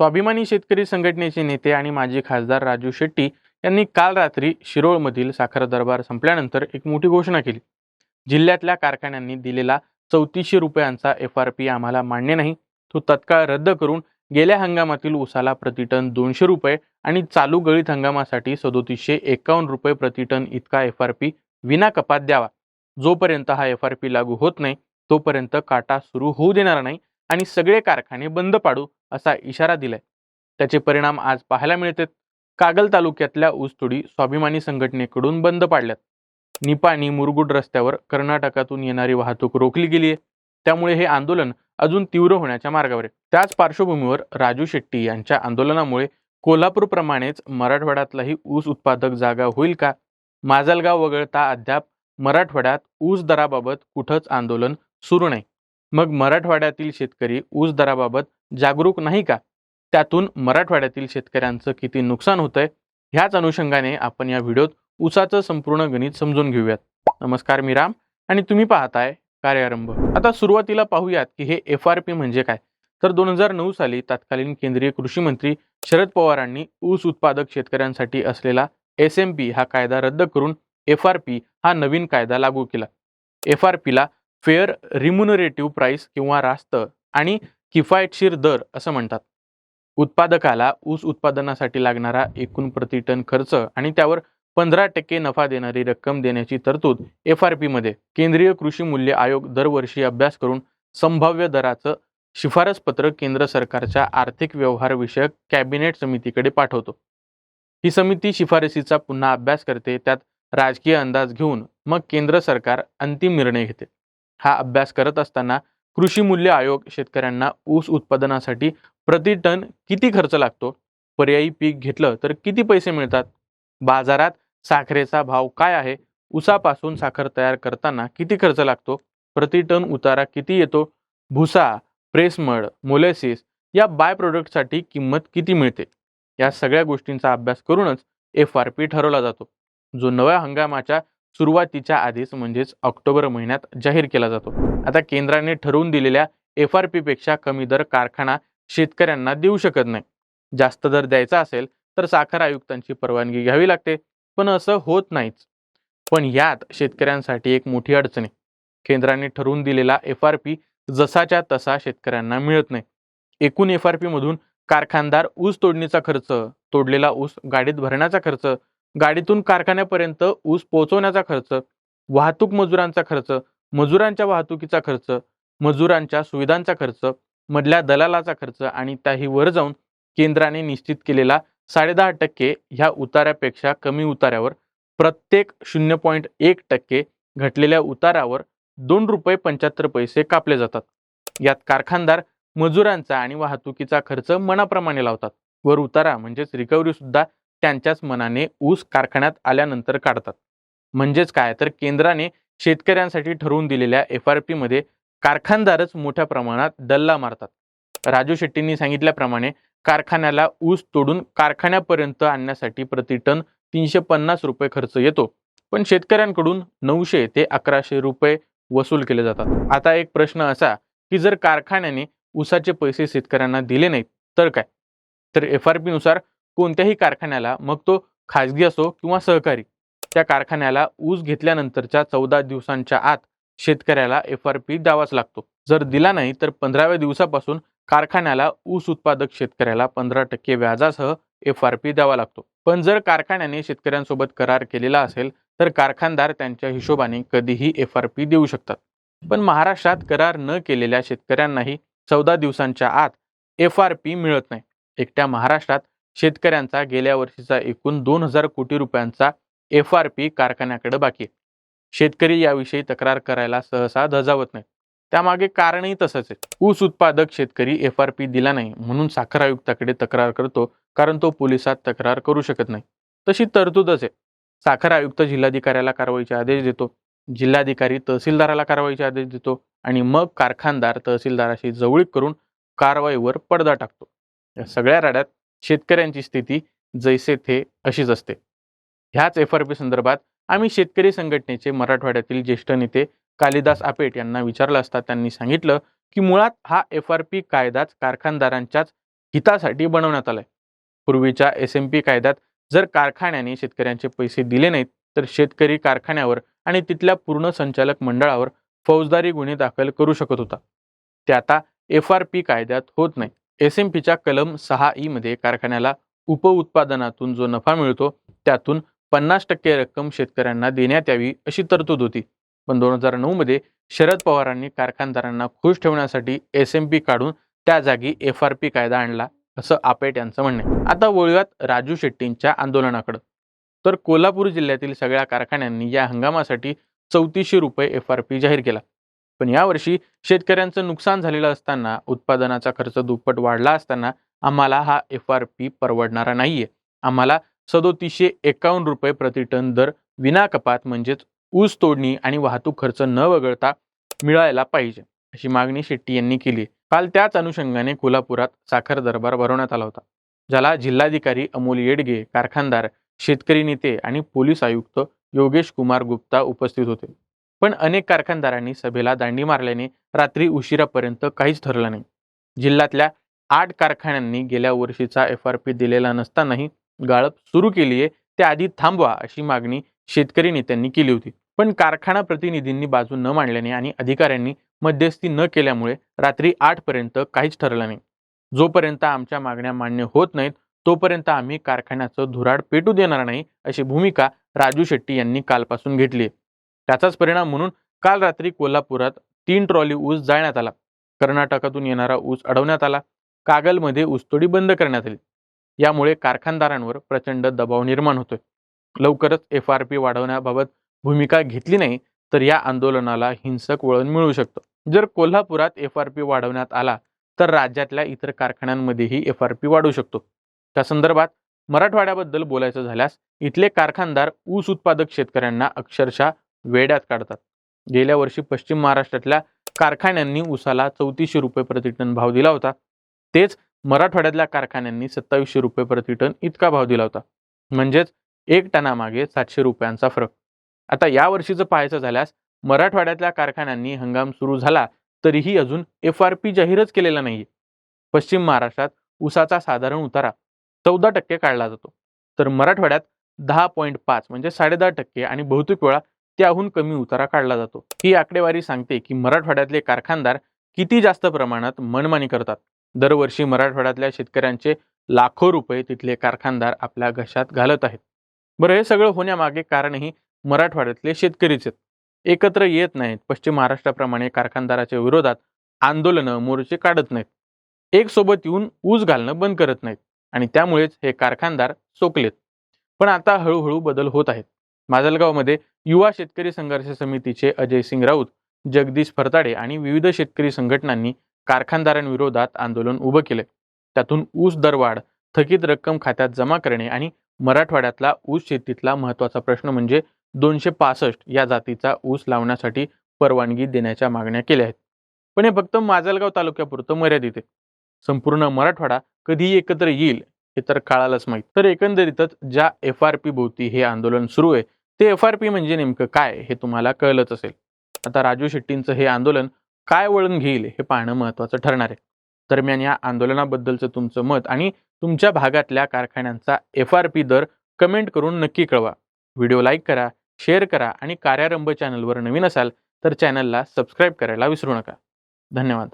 स्वाभिमानी शेतकरी संघटनेचे नेते आणि माजी खासदार राजू शेट्टी यांनी काल रात्री शिरोळमधील साखर दरबार संपल्यानंतर एक मोठी घोषणा केली. जिल्ह्यातल्या कारखान्यांनी दिलेला चौतीसशे रुपयांचा एफ आर पी आम्हाला मान्य नाही. तो तत्काळ रद्द करून गेल्या हंगामातील उसाला प्रतिटन दोनशे रुपये आणि चालू गळीत हंगामासाठी सदोतीसशे एकावन्न रुपये प्रतिटन इतका एफ आर पी विना कपात द्यावा. जोपर्यंत हा एफ आर पी लागू होत नाही तोपर्यंत काटा सुरू होऊ देणार नाही आणि सगळे कारखाने बंद पाडू असा इशारा दिलाय. त्याचे परिणाम आज पाहायला मिळतात. कागल तालुक्यातल्या ऊसतोडी स्वाभिमानी संघटनेकडून बंद पाडल्यात. निपाणी मुरगुड रस्त्यावर कर्नाटकातून येणारी वाहतूक रोखली गेली आहे त्यामुळे हे आंदोलन अजून तीव्र होण्याच्या मार्गावर आहे. त्याच पार्श्वभूमीवर राजू शेट्टी यांच्या आंदोलनामुळे कोल्हापूरप्रमाणेच मराठवाड्यातलाही ऊस उत्पादक जागा होईल का? माजलगाव वगळता अद्याप मराठवाड्यात ऊस दराबाबत कुठंच आंदोलन सुरू नाही. मग मराठवाड्यातील शेतकरी ऊस दराबाबत जागरूक नाही का? त्यातून मराठवाड्यातील शेतकऱ्यांचं किती नुकसान होतंय ह्याच अनुषंगाने आपण या व्हिडिओत ऊसाचं संपूर्ण गणित समजून घेऊयात. नमस्कार मी राम आणि तुम्ही पाहताय कार्यारंभ. आता सुरुवातीला पाहूयात की हे एफ आर पी म्हणजे काय? तर दोन हजार नऊ साली तत्कालीन केंद्रीय कृषी मंत्री शरद पवारांनी ऊस उत्पादक शेतकऱ्यांसाठी असलेला एस एम पी हा कायदा रद्द करून एफ आर पी हा नवीन कायदा लागू केला. एफ आर पीला फेअर रिम्युनरेटिव्ह प्राईस किंवा रास्त आणि किफायतशीर दर असं म्हणतात. उत्पादकाला ऊस उत्पादनासाठी लागणारा एकूण प्रतिटन खर्च आणि त्यावर पंधरा टक्के नफा देणारी रक्कम देण्याची तरतूद एफ आर पीमध्ये. केंद्रीय कृषी मूल्य आयोग दरवर्षी अभ्यास करून संभाव्य दराचं शिफारस पत्र केंद्र सरकारच्या आर्थिक व्यवहारविषयक कॅबिनेट समितीकडे पाठवतो. ही समिती शिफारसीचा पुन्हा अभ्यास करते त्यात राजकीय अंदाज घेऊन मग केंद्र सरकार अंतिम निर्णय घेते. हा अभ्यास करत असताना कृषी मूल्य आयोग शेतकऱ्यांना ऊस उत्पादनासाठी प्रति टन किती खर्च लागतो? पर्यायी पीक घेतलं तर किती पैसे मिळतात? बाजारात साखरेचा भाव काय आहे? ऊसापासून साखर तयार करताना किती खर्च लागतो? प्रति टन उतारा किती येतो? भुसा प्रेसमड मोलेसिस या बाय प्रोडक्टसाठी किंमत किती मिळते? या सगळ्या गोष्टींचा अभ्यास करूनच एफ आर पी ठरवला जातो. जो नव्या हंगामाच्या सुरुवातीच्या आधीच म्हणजेच ऑक्टोबर महिन्यात जाहीर केला जातो. आता केंद्राने ठरवून दिलेल्या एफ आरपेक्षा कमी दर कारखाना शेतकऱ्यांना देऊ शकत नाही. जास्त दर द्यायचा असेल तर साखर आयुक्तांची परवानगी घ्यावी लागते. पण असं होत नाहीच. पण यात शेतकऱ्यांसाठी एक मोठी अडचण आहे. केंद्राने ठरवून दिलेला एफ आर पी जसाच्या तसा शेतकऱ्यांना मिळत नाही. एकूण एफ आर मधून कारखानदार ऊस तोडणीचा खर्च तोडलेला ऊस गाडीत भरण्याचा खर्च गाडीतून कारखान्यापर्यंत ऊस पोहोचवण्याचा खर्च वाहतूक मजुरांचा खर्च मजुरांच्या वाहतुकीचा खर्च मजुरांच्या सुविधांचा खर्च मधल्या दलालाचा खर्च आणि त्याही वर जाऊन केंद्राने निश्चित केलेला साडेदहा टक्के ह्या उतार्यापेक्षा कमी उतार्यावर प्रत्येक शून्य पॉईंट एक टक्के घटलेल्या उतारावर दोन रुपये पंच्याहत्तर पैसे कापले जातात. यात कारखानदार मजुरांचा आणि वाहतुकीचा खर्च मनाप्रमाणे लावतात. वर उतारा म्हणजेच रिकव्हरी सुद्धा त्यांच्याच मनाने ऊस कारखान्यात आल्यानंतर काढतात. म्हणजेच काय? तर केंद्राने शेतकऱ्यांसाठी ठरवून दिलेल्या एफ आरमध्ये कारखानदारच मोठ्या प्रमाणात डल्ला मारतात. राजू शेट्टींनी सांगितल्याप्रमाणे कारखान्याला ऊस तोडून कारखान्यापर्यंत आणण्यासाठी प्रतिटन तीनशे पन्नास रुपये खर्च येतो. पण शेतकऱ्यांकडून नऊशे ते अकराशे रुपये वसूल केले जातात. आता एक प्रश्न असा की जर कारखान्याने ऊसाचे पैसे शेतकऱ्यांना दिले नाहीत तर काय? तर एफ आरनुसार कोणत्याही कारखान्याला मग तो खाजगी असो किंवा सहकारी त्या कारखान्याला ऊस घेतल्यानंतरच्या चौदा दिवसांच्या आत शेतकऱ्याला एफ आर पी द्यावाच लागतो. जर दिला नाही तर पंधराव्या दिवसापासून कारखान्याला ऊस उत्पादक शेतकऱ्याला पंधरा टक्के व्याजासह एफ आर पी द्यावा लागतो. पण जर कारखान्याने शेतकऱ्यांसोबत करार केलेला असेल तर कारखानदार त्यांच्या हिशोबाने कधीही एफ आर पी देऊ शकतात. पण महाराष्ट्रात करार न केलेल्या शेतकऱ्यांनाही चौदा दिवसांच्या आत एफ आर पी मिळत नाही. एकट्या महाराष्ट्रात शेतकऱ्यांचा गेल्या वर्षीचा एकूण दोन हजार कोटी रुपयांचा एफ आर पी कारखान्याकडे बाकी आहे. शेतकरी याविषयी तक्रार करायला सहसा धजावत नाही त्यामागे कारणही तसंच आहे. ऊस उत्पादक शेतकरी एफ आर पी दिला नाही म्हणून साखर आयुक्ताकडे तक्रार करतो कारण तो पोलिसात तक्रार करू शकत नाही. तशी तरतूदच आहे. साखर आयुक्त जिल्हाधिकाऱ्याला कारवाईचे आदेश देतो. जिल्हाधिकारी तहसीलदाराला कारवाईचे आदेश देतो आणि मग कारखानदार तहसीलदाराशी जवळीक करून कारवाईवर पडदा टाकतो. या सगळ्या राड्यात शेतकऱ्यांची स्थिती जैसे थे अशीच असते. ह्याच एफ आर पी संदर्भात आम्ही शेतकरी संघटनेचे मराठवाड्यातील ज्येष्ठ नेते कालिदास आपेट यांना विचारलं असता त्यांनी सांगितलं की मुळात हा एफ आर पी कायदाच कारखानदारांच्याच हितासाठी बनवण्यात आलाय. पूर्वीच्या एस एम पी कायद्यात जर कारखान्याने शेतकऱ्यांचे पैसे दिले नाहीत तर शेतकरी कारखान्यावर आणि तिथल्या पूर्ण संचालक मंडळावर फौजदारी गुन्हे दाखल करू शकत होता. ते आता एफ आर पी कायद्यात होत नाही. एस एम पीच्या कलम सहा ई मध्ये कारखान्याला उपउत्पादनातून जो नफा मिळतो त्यातून पन्नास टक्के रक्कम शेतकऱ्यांना देण्यात यावी अशी तरतूद होती. पण दोन हजार नऊ मध्ये शरद पवारांनी कारखानदारांना खुश ठेवण्यासाठी एस एम पी काढून त्या जागी एफ आर पी कायदा आणला असं आपेट यांचं म्हणणं आहे. आता वळूयात राजू शेट्टींच्या आंदोलनाकडं. तर कोल्हापूर जिल्ह्यातील सगळ्या कारखान्यांनी या हंगामासाठी चौतीसशे रुपये एफ आर पी जाहीर केला. पण यावर्षी शेतकऱ्यांचं नुकसान झालेलं असताना उत्पादनाचा खर्च दुप्पट वाढला असताना आम्हाला हा एफ आर पी परवडणारा नाहीये. आम्हाला सदोतीसशे एकावन्न रुपये प्रति टन दर विना कपात म्हणजेच ऊस तोडणी आणि वाहतूक खर्च न वगळता मिळायला पाहिजे अशी मागणी शेट्टी यांनी केली. काल त्याच अनुषंगाने कोल्हापुरात साखर दरबार भरवण्यात आला होता ज्याला जिल्हाधिकारी अमोल येडगे कारखानदार शेतकरी नेते आणि पोलीस आयुक्त योगेश कुमार गुप्ता उपस्थित होते. पण अनेक कारखानदारांनी सभेला दांडी मारल्याने रात्री उशिरापर्यंत काहीच ठरलं नाही. जिल्ह्यातल्या आठ कारखान्यांनी गेल्या वर्षीचा एफ आर पी दिलेला नसतानाही गाळप सुरू केली आहे त्याआधी थांबवा अशी मागणी शेतकरी नेत्यांनी केली होती. पण कारखाना प्रतिनिधींनी बाजू न मांडल्याने आणि अधिकाऱ्यांनी मध्यस्थी न केल्यामुळे रात्री आठपर्यंत काहीच ठरलं नाही. जोपर्यंत आमच्या मागण्या मान्य होत नाहीत तोपर्यंत आम्ही कारखान्याचं धुराड पेटू देणार नाही अशी भूमिका राजू शेट्टी यांनी कालपासून घेतली आहे त्याचाच परिणाम म्हणून काल रात्री कोल्हापुरात तीन ट्रॉली ऊस जाळण्यात आला. कर्नाटकातून येणारा ऊस अडवण्यात आला. कागलमध्ये ऊसतोडी बंद करण्यात आली. यामुळे कारखानदारांवर प्रचंड दबाव निर्माण होतोय. लवकरच एफ आर पी वाढवण्याबाबत भूमिका घेतली नाही तर या आंदोलनाला हिंसक वळण मिळू शकतं. जर कोल्हापुरात एफ आर पी वाढवण्यात आला तर राज्यातल्या इतर कारखान्यांमध्येही एफ आर पी वाढू शकतो. त्या संदर्भात मराठवाड्याबद्दल बोलायचं झाल्यास इथले कारखानदार ऊस उत्पादक शेतकऱ्यांना अक्षरशः वेड्यात काढतात. गेल्या वर्षी पश्चिम महाराष्ट्रातल्या कारखान्यांनी उसाला चौतीसशे रुपये प्रतिटन भाव दिला होता. तेच मराठवाड्यातल्या कारखान्यांनी सत्तावीसशे रुपये प्रतिटन इतका भाव दिला होता. म्हणजेच एक टनामागे सातशे रुपयांचा फरक. आता या वर्षीचं पाहायचं झाल्यास मराठवाड्यातल्या कारखान्यांनी हंगाम सुरू झाला तरीही अजून एफ आर पी जाहीरच केलेला नाहीये. पश्चिम महाराष्ट्रात उसाचा साधारण उतारा चौदा टक्के काढला जातो. तर मराठवाड्यात दहा पॉईंट पाच म्हणजे साडेदहा टक्के आणि बहुतेक वेळा त्याहून कमी उतारा काढला जातो. ही आकडेवारी सांगते की मराठवाड्यातले कारखानदार किती जास्त प्रमाणात मनमानी करतात. दरवर्षी मराठवाड्यातल्या शेतकऱ्यांचे लाखो रुपये तिथले कारखानदार आपल्या घशात घालत आहेत. बरं हे सगळं होण्यामागे कारणही मराठवाड्यातले शेतकरीच आहेत. एकत्र येत नाहीत. पश्चिम महाराष्ट्राप्रमाणे कारखानदाराच्या विरोधात आंदोलनं मोर्चे काढत नाहीत. एक सोबत येऊन ऊस घालणं बंद करत नाहीत आणि त्यामुळेच हे कारखानदार सोकलेत. पण आता हळूहळू बदल होत आहेत. माजलगावमध्ये युवा शेतकरी संघर्ष समितीचे अजय सिंग राऊत जगदीश फरताडे आणि विविध शेतकरी संघटनांनी कारखानदारांविरोधात आंदोलन उभं केले. त्यातून ऊस दरवाढ थकीत रक्कम खात्यात जमा करणे आणि मराठवाड्यातला ऊस शेतीतला महत्त्वाचा प्रश्न म्हणजे दोनशे पासष्ट या जातीचा ऊस लावण्यासाठी परवानगी देण्याच्या मागण्या केल्या आहेत. पण हे फक्त माजलगाव तालुक्यापुरतं मर्यादित आहे. संपूर्ण मराठवाडा कधी एकत्र येईल हे तर काळालाच माहीत. तर एकंदरीतच ज्या एफ आर पी भोवती हे आंदोलन सुरू आहे ते एफ आर पी म्हणजे नेमकं काय हे तुम्हाला कळलंच असेल. आता राजू शेट्टींचं हे आंदोलन काय वळण घेईल हे पाहणं महत्त्वाचं ठरणार आहे. दरम्यान या आंदोलनाबद्दलचं तुमचं मत आणि तुमच्या भागातल्या कारखान्यांचा एफ आर पी दर कमेंट करून नक्की कळवा. व्हिडिओ लाईक करा शेअर करा आणि कार्यारंभ चॅनलवर नवीन असाल तर चॅनलला सबस्क्राईब करायला विसरू नका. धन्यवाद.